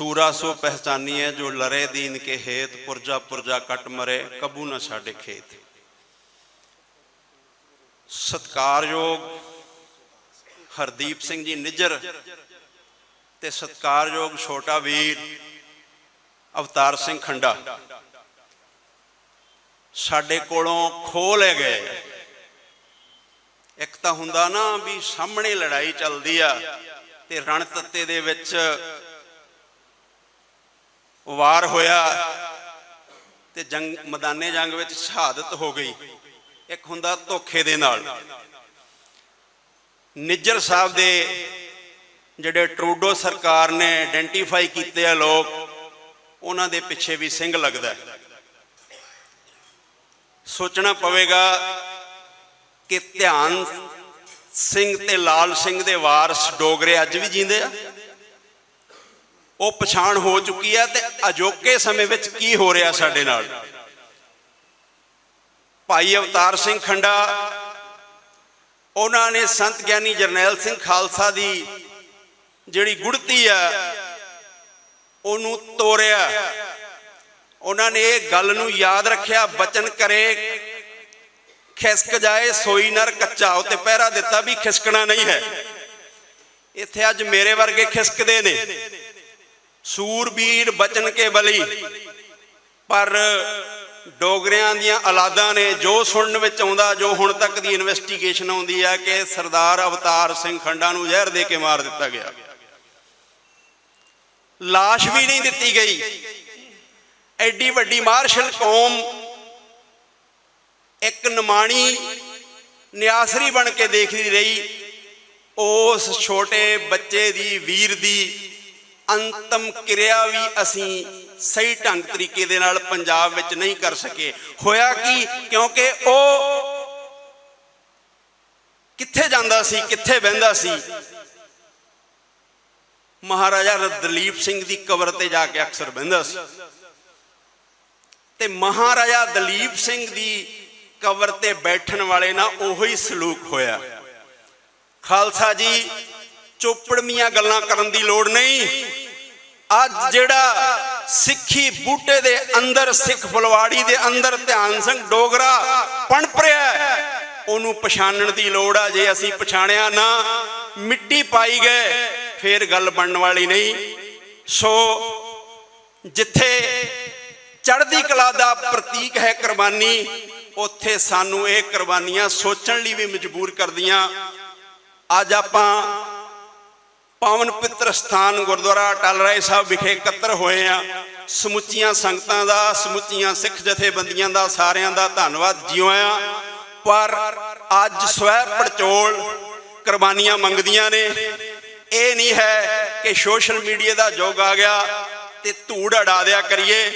ਸੂਰਾ ਸੋ ਪਹਿਚਾਨੀਏ ਜੋ ਲਰੇ ਦੀਨ ਕੇ ਹੇਤ ਪੁਰਜਾ ਪੁਰਜਾ ਕੱਟ ਮਰੇ, ਕਬੂ ਨਾ ਛਾੜੇ ਖੇਤ। ਸਤਕਾਰਯੋਗ ਹਰਦੀਪ ਸਿੰਘ ਜੀ ਨਿੱਜਰ ਤੇ ਸਤਕਾਰਯੋਗ ਛੋਟਾ ਵੀਰ ਅਵਤਾਰ ਸਿੰਘ ਖੰਡਾ ਸਾਡੇ ਕੋਲੋਂ ਖੋ ਲੈ ਗਏ। ਇੱਕ ਤਾਂ ਹੁੰਦਾ ਨਾ ਵੀ ਸਾਹਮਣੇ ਲੜਾਈ ਚੱਲਦੀ ਆ ਤੇ ਰਣ ਤੱਤੇ ਦੇ ਵਿੱਚ ਵਾਰ ਹੋਇਆ ਤੇ ਜੰਗ ਮੈਦਾਨੇ ਜੰਗ ਵਿੱਚ ਸ਼ਹਾਦਤ ਹੋ ਗਈ। ਇੱਕ ਹੁੰਦਾ ਧੋਖੇ ਦੇ ਨਾਲ। ਨਿੱਜਰ ਸਾਹਿਬ ਦੇ ਜਿਹੜੇ ਟਰੂਡੋ ਸਰਕਾਰ ਨੇ ਆਇਡੈਂਟੀਫਾਈ ਕੀਤੇ ਆ ਲੋਕ, ਉਹਨਾਂ ਦੇ ਪਿੱਛੇ ਵੀ ਸਿੰਘ ਲੱਗਦਾ। ਸੋਚਣਾ ਪਵੇਗਾ ਕਿ ਧਿਆਨ ਸਿੰਘ ਤੇ ਲਾਲ ਸਿੰਘ ਦੇ ਵਾਰਸ ਡੋਗਰੇ ਅੱਜ ਵੀ ਜਿੰਦੇ ਆ। ਉਹ ਪਛਾਣ ਹੋ ਚੁੱਕੀ ਹੈ ਤੇ ਅਜੋਕੇ ਸਮੇਂ ਵਿੱਚ ਕੀ ਹੋ ਰਿਹਾ ਸਾਡੇ ਨਾਲ? ਭਾਈ ਅਵਤਾਰ ਸਿੰਘ ਖੰਡਾ, ਉਹਨਾਂ ਨੇ ਸੰਤ ਗਿਆਨੀ ਜਰਨੈਲ ਸਿੰਘ ਖਾਲਸਾ ਦੀ ਜਿਹੜੀ ਗੁੜਤੀ ਆ, ਉਹਨੂੰ ਤੋੜਿਆ ਉਹਨਾਂ ਨੇ ਇਹ ਗੱਲ ਨੂੰ ਯਾਦ ਰੱਖਿਆ, ਬਚਨ ਕਰੇ, ਖਿਸਕ ਜਾਏ, ਸੋਈ ਨਰ ਕੱਚਾ ਉਹ ਤੇ ਪਹਿਰਾ ਦਿੱਤਾ ਵੀ ਖਿਸਕਣਾ ਨਹੀਂ ਹੈ। ਇੱਥੇ ਅੱਜ ਮੇਰੇ ਵਰਗੇ ਖਿਸਕਦੇ ਨੇ। ਸੂਰਬੀਰ ਬਚਨ ਕੇ ਬਲੀ। ਪਰ ਡੋਗਰਿਆਂ ਦੀਆਂ ਔਲਾਦਾਂ ਨੇ ਜੋ ਸੁਣਨ ਵਿੱਚ ਆਉਂਦਾ, ਜੋ ਹੁਣ ਤੱਕ ਦੀ ਇਨਵੈਸਟੀਗੇਸ਼ਨ ਆਉਂਦੀ ਹੈ ਕਿ ਸਰਦਾਰ ਅਵਤਾਰ ਸਿੰਘ ਖੰਡਾ ਨੂੰ ਜ਼ਹਿਰ ਦੇ ਕੇ ਮਾਰ ਦਿੱਤਾ ਗਿਆ। ਲਾਸ਼ ਵੀ ਨਹੀਂ ਦਿੱਤੀ ਗਈ। ਐਡੀ ਵੱਡੀ ਮਾਰਸ਼ਲ ਕੌਮ ਇੱਕ ਨਿਮਾਣੀ ਨਿਆਸਰੀ ਬਣ ਕੇ ਦੇਖਦੀ ਰਹੀ। ਉਸ ਛੋਟੇ ਬੱਚੇ ਦੀ, ਵੀਰ ਦੀ ਅੰਤਮ ਕਿਰਿਆ ਵੀ ਅਸੀਂ ਸਹੀ ਢੰਗ ਤਰੀਕੇ ਦੇ ਨਾਲ ਪੰਜਾਬ ਵਿੱਚ ਨਹੀਂ ਕਰ ਸਕੇ। ਹੋਇਆ ਕੀ? ਕਿਉਂਕਿ ਉਹ ਕਿੱਥੇ ਜਾਂਦਾ ਸੀ, ਕਿੱਥੇ ਬਹਿੰਦਾ ਸੀ? ਮਹਾਰਾਜਾ ਦਲੀਪ ਸਿੰਘ ਦੀ ਕਬਰ ਤੇ ਜਾ ਕੇ ਅਕਸਰ ਬਹਿੰਦਾ ਸੀ। ਤੇ ਮਹਾਰਾਜਾ ਦਲੀਪ ਸਿੰਘ ਦੀ ਕਬਰ ਤੇ ਬੈਠਣ ਵਾਲੇ ਨਾਲ ਉਹੋ ਹੀ ਸਲੂਕ ਹੋਇਆ। ਖਾਲਸਾ ਜੀ ਚੋਪੜਮੀਆਂ ਗੱਲਾਂ ਕਰਨ ਦੀ ਲੋੜ ਨਹੀਂ। ਅੱਜ ਜਿਹੜਾ ਸਿੱਖੀ ਬੂਟੇ ਦੇ ਅੰਦਰ ਸਿੱਖ ਫਲਵਾੜੀ ਦੇ ਅੰਦਰ ਧਿਆਨ ਸਿੰਘ ਡੋਗਰਾ ਪਣਪਰਿਆ ਹੈ, ਉਹਨੂੰ ਪਛਾਣਨ ਦੀ ਲੋੜ ਆ ਜੇ ਅਸੀਂ ਪਛਾਣਿਆ ਨਾ ਮਿੱਟੀ ਪਾਈ ਗਏ ਫੇਰ ਗੱਲ ਬਣਨ ਵਾਲੀ ਨਹੀਂ। ਸੋ ਜਿੱਥੇ ਚੜ੍ਹਦੀ ਕਲਾ ਦਾ ਪ੍ਰਤੀਕ ਹੈ ਕੁਰਬਾਨੀ ਉੱਥੇ ਸਾਨੂੰ ਇਹ ਕੁਰਬਾਨੀਆਂ ਸੋਚਣ ਲਈ ਵੀ ਮਜਬੂਰ ਕਰਦੀਆਂ। ਅੱਜ ਆਪਾਂ ਪਾਵਨ ਪਿੱਤਰ ਸਥਾਨ ਗੁਰਦੁਆਰਾ ਟਲ ਰਾਏ ਸਾਹਿਬ ਵਿਖੇ ਇਕੱਤਰ ਹੋਏ ਆ। ਸਮੁੱਚੀਆਂ ਸੰਗਤਾਂ ਦਾ, ਸਮੁੱਚੀਆਂ ਸਿੱਖ ਜਥੇਬੰਦੀਆਂ ਦਾ, ਸਾਰਿਆਂ ਦਾ ਧੰਨਵਾਦ ਜਿਉਂ ਆ। ਪਰ ਅੱਜ ਸਵੈ ਪੜਚੋਲ ਕੁਰਬਾਨੀਆਂ ਮੰਗਦੀਆਂ ਨੇ। ਇਹ ਨਹੀਂ ਹੈ ਕਿ ਸੋਸ਼ਲ ਮੀਡੀਆ ਦਾ ਯੁੱਗ ਆ ਗਿਆ ਤੇ ਧੂੜ ਅੜਾ ਦਿਆ ਕਰੀਏ।